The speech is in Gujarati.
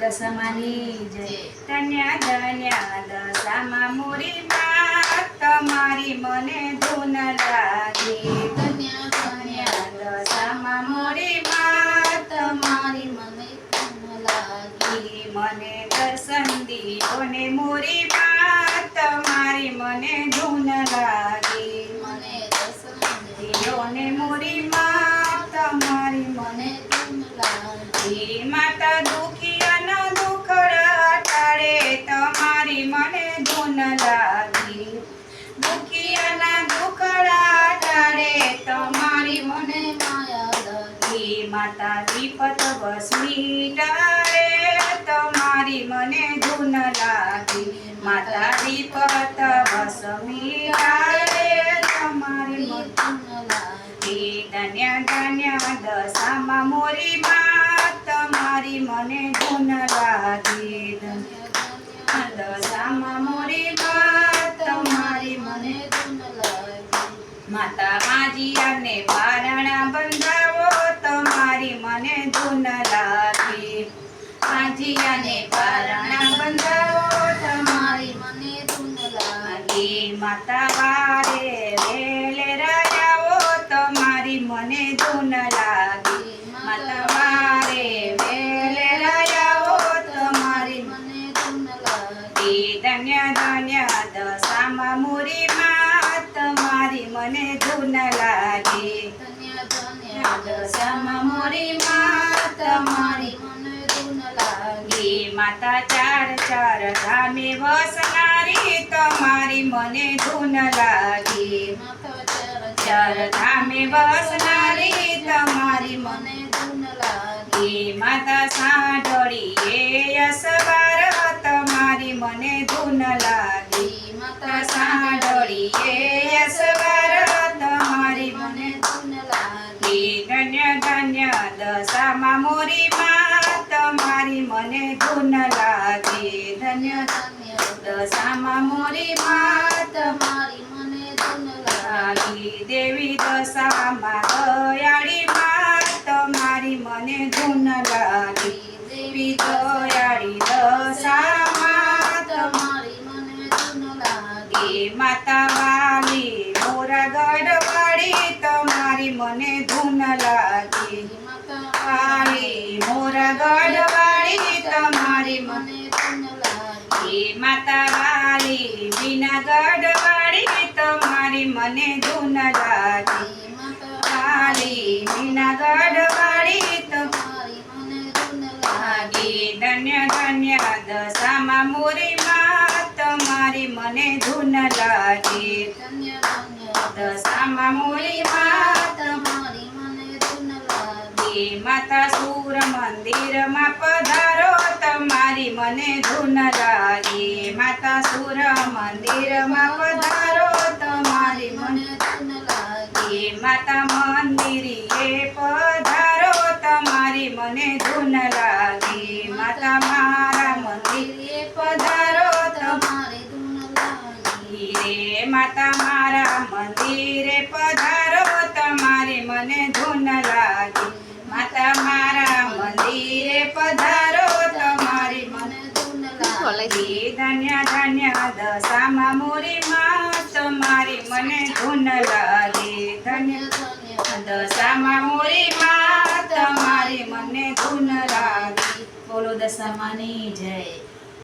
દશામાની જય. ધન્યા ધન્યા દશામાં મોરી માં તમારી મને ધૂન લાગી. ધન્યા ધન્યા દશામાં મોરી માં તમારી મને ધૂન લાગી. મને દર્શન દીધો ને મોરી માં તમારી મને ધૂન લાગી. મને દર્શન દીધો ને મોરી માં તમારી મને મને ધૂન લાગી હે માતા દુખિયાનો દુખડા ટાળે તમારી મને ધૂન લાગી દુખિયાના દુખડા ટાળે તમારી મને મને માયા લાગી હે માતા વિપત વસમી તમારી મને ધૂન લાગી. માતા વિપત વસમી તમારી મને લાગી. ધન્ય ધન્ય દશામાં મોરી માં તમારી મને ધૂન લાગી. દશામાં મોરી માં તમારી મને ધૂન લાગી. માતા માજીયાને પારણા બંધાવો તમારી મને ધૂન લાગી. માજીયાને પારણા બંધાવો, તમારી મને ધૂન લાગી. માતા વારે વેલે રાજાઓ, તમારી મને ધૂન લાગી. માતા વારે વેલે રાજાઓ, તમારી મને ધૂન લાગી. ધન્ય ધન્ય દશામાં મુરી માં તમારી મને ધૂન લાગી. ધન્ય ધન્ય દશામાં મુરી માં તમારી મને ધૂન લાગી. માતા ચાર ચાર ધામે વસનારી તમારી મને ધૂન લાગી. માતા ચાર ચાર ધામે વસનારી તમારી મને ધૂન લાગી. માતા સાંઢળી એ યસવાર તમારી મને ધૂન લાગી. માતા સાંઢળી એ યસવાર તમારી મને મને ધૂન લાગી એ ધન્ય ધન્ય દશામાં મોરી માં તમારી મને ધૂન લાગી. ધન્ય દશામાં મોરી માં તમારી મને ધૂન લાગી. દેવી દશામાં દયાળી માં તમારી મને ધૂન લાગી. દેવી દયાળી દશામાં તમારી મને ધૂન લાગી. માતા વાલી મોરા ગઢવાળી તમારી મને ધૂન લાગી માતા વાળી મોરા ગઢવાળી તમારી મને મને ધૂન લાગી એ માતા વાલી બીના ગઢવાળી તમારી મને ધૂન લાગી માતા વાલી બીના ગઢવાળી તમારી તમારી મને ધૂન લાગી લાગી ધન્ય ધન્ય દશામાં મોરી માં તમારી મને ધૂન લાગી ધન્ય ધન્ય દશામાં મોરી માં તમારી મને ધૂન લાગી તમારી માતા સુર મંદિરમાં પધારો તમારી મને ધૂન લાગી. માતા સુર મંદિરમાં પધારો તમારી મને ધૂન લાગી. માતા મંદિરે પધારો તમારી મને ધૂન લાગી. માતા મારા મંદિરે પધારો તમારી ધૂન લાગી રે માતા મારા મંદિરે પધારો તમારી મને ધૂન લાગી માતા મારા મંદિરે પધારો તમારી મને મને લાગી ધન્ય ધન્ય દશામાં મોરી માં તમારી મને ધૂન લાગી. ધન્ય દશામાં મોરી માં તમારી મને ધૂન લાગી. બોલો દશામાની જય.